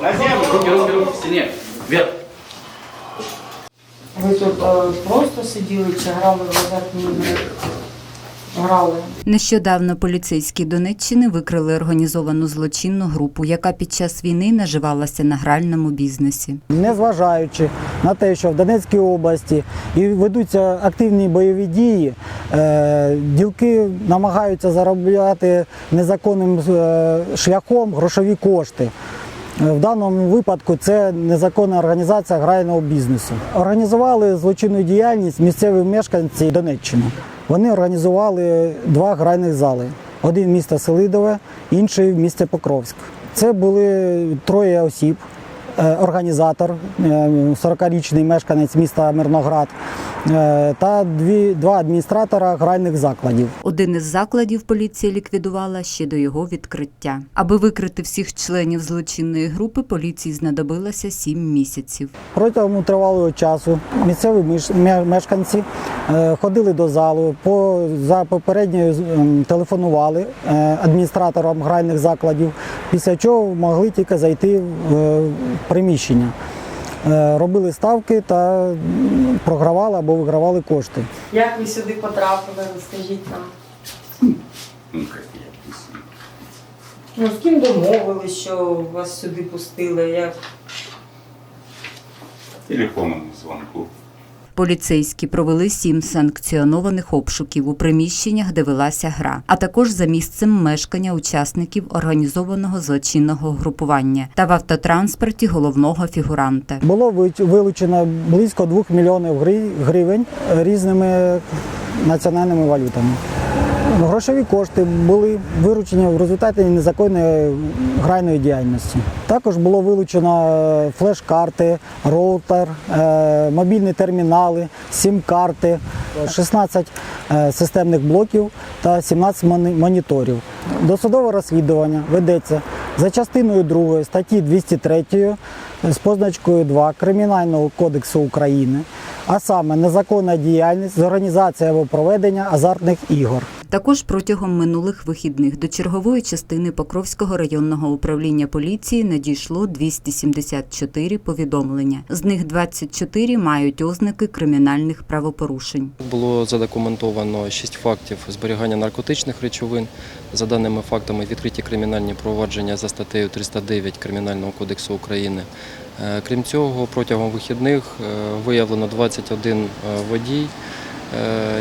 На землю, руки, руки, к стене. Вверх. Ви тут е, просто сиділи чи грали в азартні ігри? Грали. Нещодавно поліцейські Донеччини викрили організовану злочинну групу, яка під час війни наживалася на гральному бізнесі. Незважаючи на те, що в Донецькій області і ведуться активні бойові дії, е, ділки намагаються заробляти незаконним е, шляхом грошові кошти. В даному випадку це незаконна організація грального бізнесу. Організували злочинну діяльність місцеві мешканці Донеччини. Вони організували два гральних зали: один місто Селидове, інший в місті Покровськ. Це були троє осіб. Е, Організатор, е, 40-річний мешканець міста Мирноград е, та дві, два адміністратора гральних закладів. Один із закладів поліція ліквідувала ще до його відкриття. Аби викрити всіх членів злочинної групи, поліції знадобилося сім місяців. Протягом тривалого часу місцеві мешканці е, ходили до залу, по, за попередньою ем, телефонували е, адміністраторам гральних закладів, після чого могли тільки зайти в е, приміщення. Е, Робили ставки та програвали або вигравали кошти. Як ви сюди потрапили, розкажіть нам. Ну, з ким домовились, що вас сюди пустили? Як? Телефонному звонку. Поліцейські провели сім санкціонованих обшуків у приміщеннях, де велася гра, а також за місцем мешкання учасників організованого злочинного групування та в автотранспорті головного фігуранта. Було вилучено близько 2 мільйонів гри- гривень різними національними валютами. Грошові кошти були виручені в результаті незаконної гральної діяльності. Також було вилучено е, флеш-карти, роутер, е, мобільні термінали, сім-карти, 16 е, системних блоків та 17 моніторів. Досудове розслідування ведеться за частиною 2 статті 203 з позначкою 2 Кримінального кодексу України, а саме незаконна діяльність з організації або проведення азартних ігор. Також протягом минулих вихідних до чергової частини Покровського районного управління поліції надійшло 274 повідомлення. З них 24 мають ознаки кримінальних правопорушень. Було задокументовано 6 фактів зберігання наркотичних речовин. За даними фактами, відкриті кримінальні провадження за статтею 309 Кримінального кодексу України. Е, Крім цього, протягом вихідних е, виявлено 21 е, водій,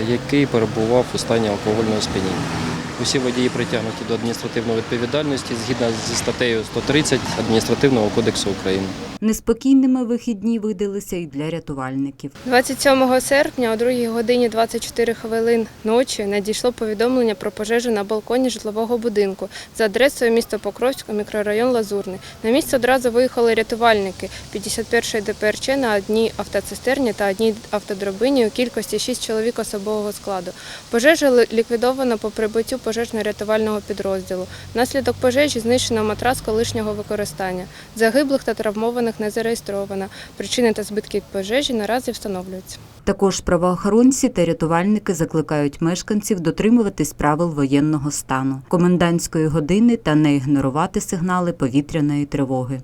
який перебував у стані алкогольного сп'яніння. Усі водії притягнуті до адміністративної відповідальності згідно зі статтею 130 Адміністративного кодексу України. Неспокійними вихідні видалися і для рятувальників. 27 серпня о 2 годині 24 хвилин ночі надійшло повідомлення про пожежу на балконі житлового будинку за адресою місто Покровського, мікрорайон Лазурний. На місце одразу виїхали рятувальники 51-ї ДПРЧ на одній автоцистерні та одній автодробині у кількості 6 чоловік особового складу. Пожежу ли- ліквідовано по прибуттю пожежно-рятувального підрозділу. Внаслідок пожежі знищено матрас колишнього використання. Загиблих та травмованих не зареєстровано. Причини та збитки пожежі наразі встановлюються. Також правоохоронці та рятувальники закликають мешканців дотримуватись правил воєнного стану, комендантської години та не ігнорувати сигнали повітряної тривоги.